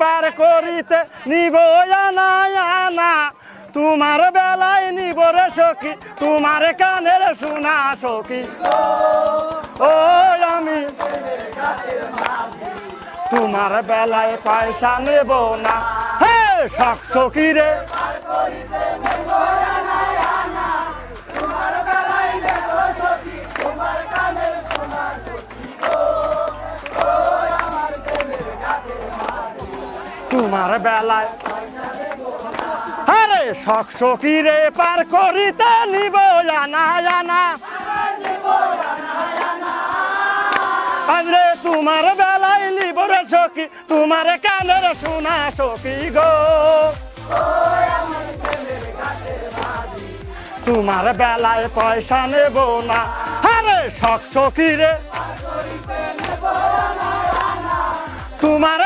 পার করিতে নিব তোমার বেলায় নিব রে সখী, তোমার কানের শোনা সখী। ও, আমি তোমার বেলায় পয়সা নেব না। হে সখ সখী রে তোমার বেলায়। আরে, শখ রে পার করিতে নিব আরে, তোমার বেলায় নিব রে সখী, তোমার কানের শোনা সখী গো। তোমার বেলায় পয়সা নেব না। আরে, শখ রে তোমার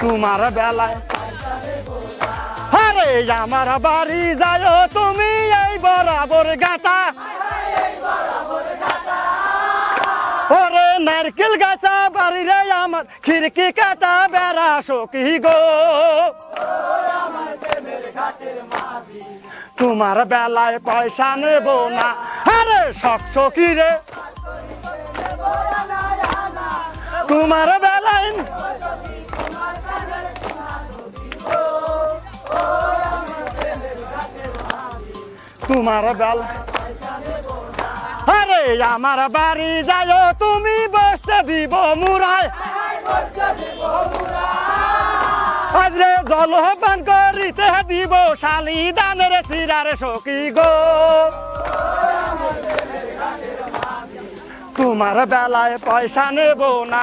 তোমার বেলায় আরে, আমার বাড়ি যায় তুমি এই বরাবর গাটা ওরে নারকেল গাছা বাড়ি রে আমার খিড়কি কাটা বেড়া সখী গো। তোমার বেলায় পয়সা নেব না। আরে, শখ সখী রে। তোমার বেলায় তোমার বেলা। আরে, আমার বাড়ি যায় তুমি বসতে দিব মুরায় আজরে জলপান করিতে দিব শালি দানের সিরারে সখী গো। তোমার বেলায় পয়সা নেব না।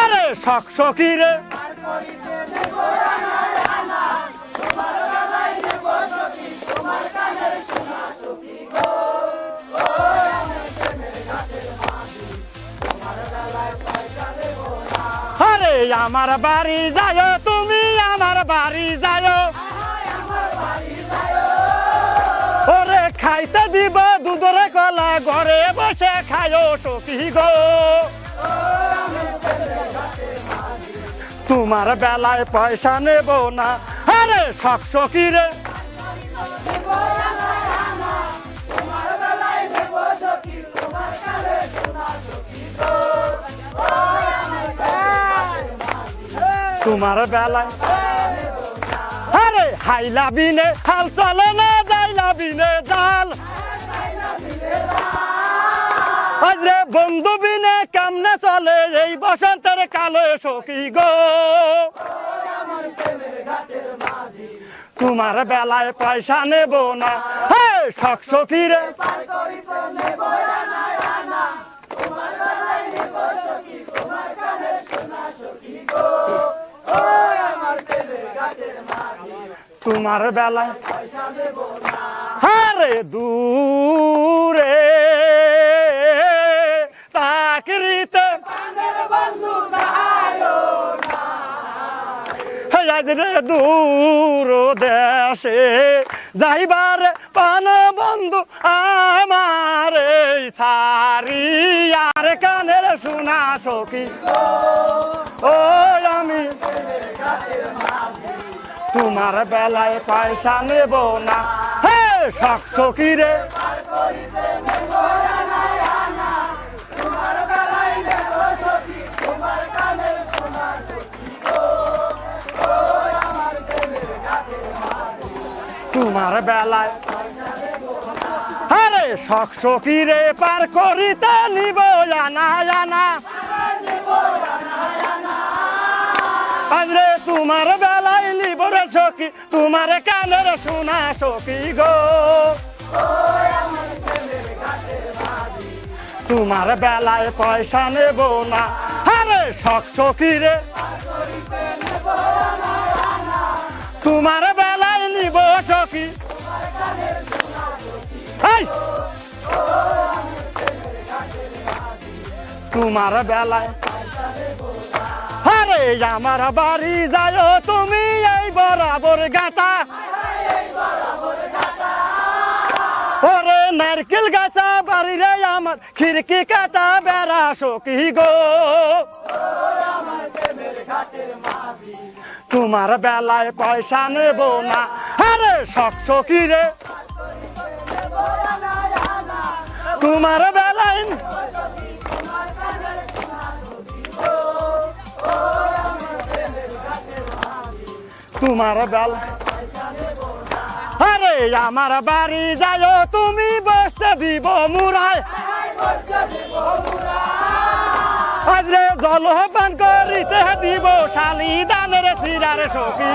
আরে শখ সখী রে। আরে আমার বাড়ি যায়, তুমি আমার বাড়ি যায়। খাইতে দিব দুধরে কলা, ঘরে বসে খায়ো সখী গো। তোমার বেলায় পয়সা নেব না, আরে শখ সখী রে। তোমার বেলায় আরে হাইলা বিনে হাল চলে না যাইলা বিনে জাল। আজরে বন্ধু বিনে কামনে চলে? এই বসন্তের কালো সখী গো। তোমার বেলায় পয়সা নেব না। হে শখ সখী রে। তোমার বেলায় আরে দূরে চাকরিতে আজ রে দূর দেশে যাইবার পান বন্ধু আমার এই সারি আর কানের শোনা সখী। ও আমি তোমার বেলায় পয়সা নেব না। হে শখ রে তোমার বেলায় আরে শখ সখী রে পার করিতে নিব জানা জানা আজরে তোমার রে সখী, তোমার কানের শোনা সখী গো। তোমার বেলায় পয়সা নেব না, আরে শখ সখী রে। তোমার বেলায় নিব সখী! তোমার বেলায় আরে, আমার বাড়ি যায় তুমি এই বরাবর গাতা ওরে, নারকেল গাছা বাড়ি রে আমার খিড়কি কাটা বেড়া সখী গো। তোমার বেলায় পয়সা নেব না। আরে, শখ সখী রে তোমার বেলায় তোমার বেলা। আরে, আমার বাড়ি যাও তুমি বসতে দিব মুরায় আজরে জল পান করিতে দিব শালি দানের সিরারে সখী।